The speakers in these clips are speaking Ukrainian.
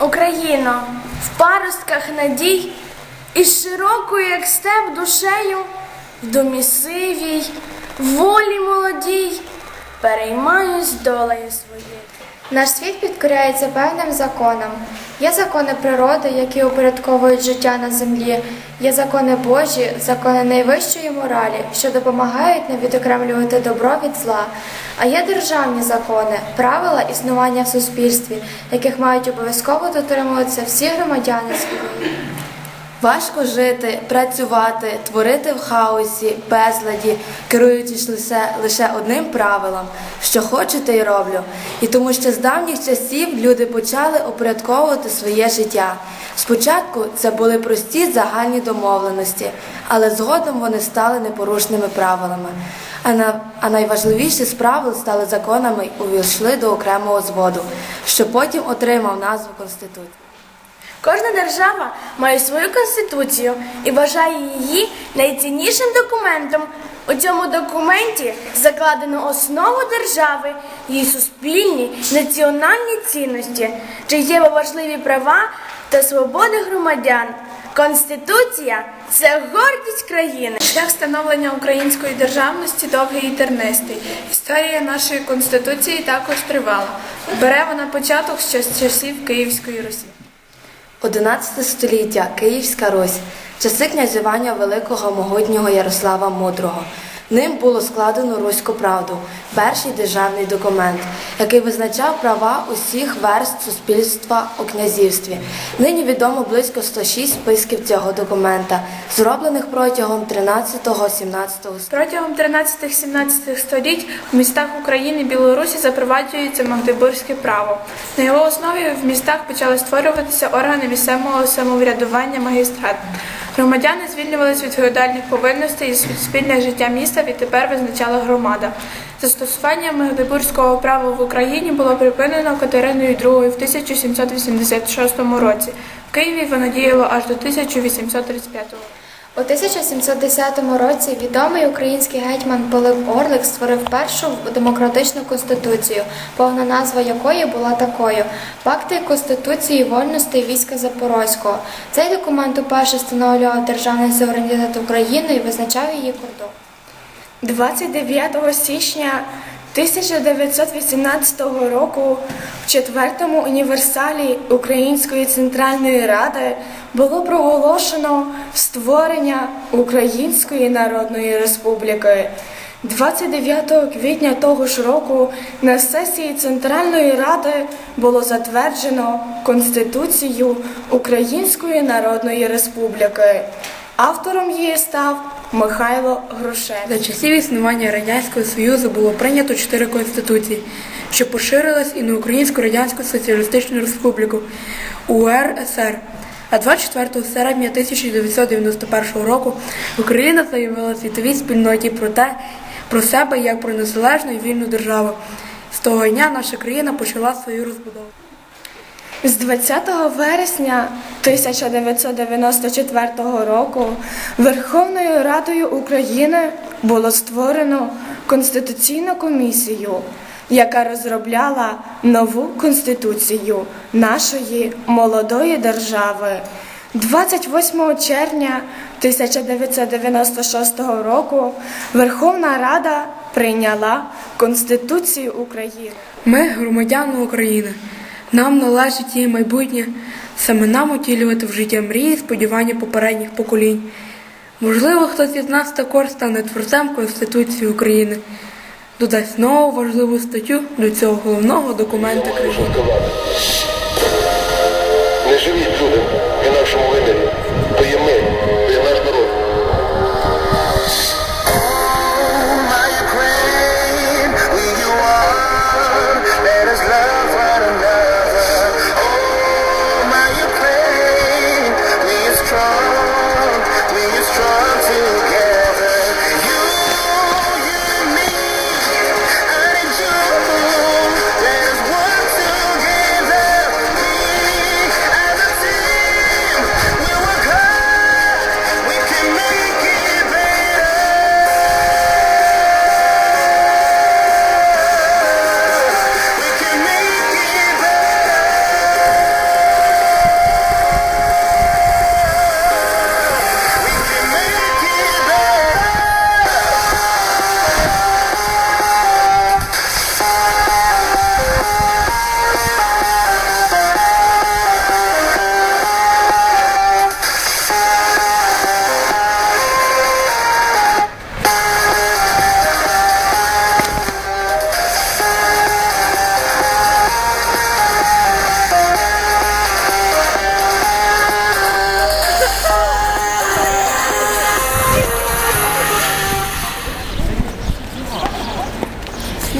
Україно, в паростках надій, із широкою, як степ, душею, в думі сивій, волі молодій, переймаюсь долею своєю. Наш світ підкоряється певним законам. Є закони природи, які упорядковують життя на землі, є закони Божі, закони найвищої моралі, що допомагають не відокремлювати добро від зла. А є державні закони, правила існування в суспільстві, яких мають обов'язково дотримуватися всі громадяни свої. Важко жити, працювати, творити в хаосі, безладі, керуючись лише, лише одним правилом, що хочу, те й роблю. І тому що з давніх часів люди почали упорядковувати своє життя. Спочатку це були прості загальні домовленості, але згодом вони стали непорушними правилами. А, на, а найважливіші з правил стали законами і увійшли до окремого зводу, що потім отримав назву Конституції. Кожна держава має свою конституцію і вважає її найціннішим документом. У цьому документі закладено основу держави, її суспільні національні цінності, життєво важливі права та свободи громадян. Конституція це гордість країни. Шлях становлення української державності довгий і тернистий. Історія нашої конституції також тривала. Бере вона початок ще з часів Київської Русі. 11 століття Київська Русь, часи князювання великого могутнього Ярослава Мудрого. Ним було складено Руську правду, перший державний документ, який визначав права усіх верст суспільства у князівстві. Нині відомо близько 106 списків цього документа, зроблених протягом 13-17 століття. Протягом 13-17 століть в містах України і Білорусі запроваджується Магдебурзьке право. На його основі в містах почали створюватися органи місцевого самоврядування магістрат. Громадяни звільнювалися від феодальних повинностей і спільне життя міста відтепер визначала громада. Застосування Магдебурзького права в Україні було припинено Катериною II в 1786 році. В Києві воно діяло аж до 1835 року. У 1710 році відомий український гетьман Пилип Орлик створив першу демократичну конституцію, повна назва якої була такою: Пакти Конституції вольностей війська Запорозького. Цей документ уперше встановлював державний суверенітет України і визначав її кордон. 29 січня 1918 року в четвертому універсалі Української центральної ради було проголошено створення Української Народної Республіки. 29 квітня того ж року на сесії Центральної Ради було затверджено Конституцію Української Народної Республіки. Автором її став Михайло Грушевський. За часів існування Радянського Союзу було прийнято чотири конституції, що поширились і на Українську Радянську Соціалістичну Республіку УРСР. А 24 серпня 1991 року Україна заявила світовій спільноті про те, про себе як про незалежну і вільну державу. З того дня наша країна почала свою розбудову. З 20 вересня 1994 року Верховною Радою України було створено Конституційну комісію, яка розробляла нову конституцію нашої молодої держави. 28 червня 1996 року Верховна Рада прийняла Конституцію України. Ми громадяни України. Нам належить її майбутнє, саме нам утілювати в життя мрії, і сподівання попередніх поколінь. Можливо, хтось із нас також стане творцем Конституції України, додасть нову важливу статтю до цього головного документа країни. Не живіть людям в нашому вимірі.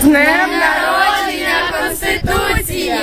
Народження Конституції!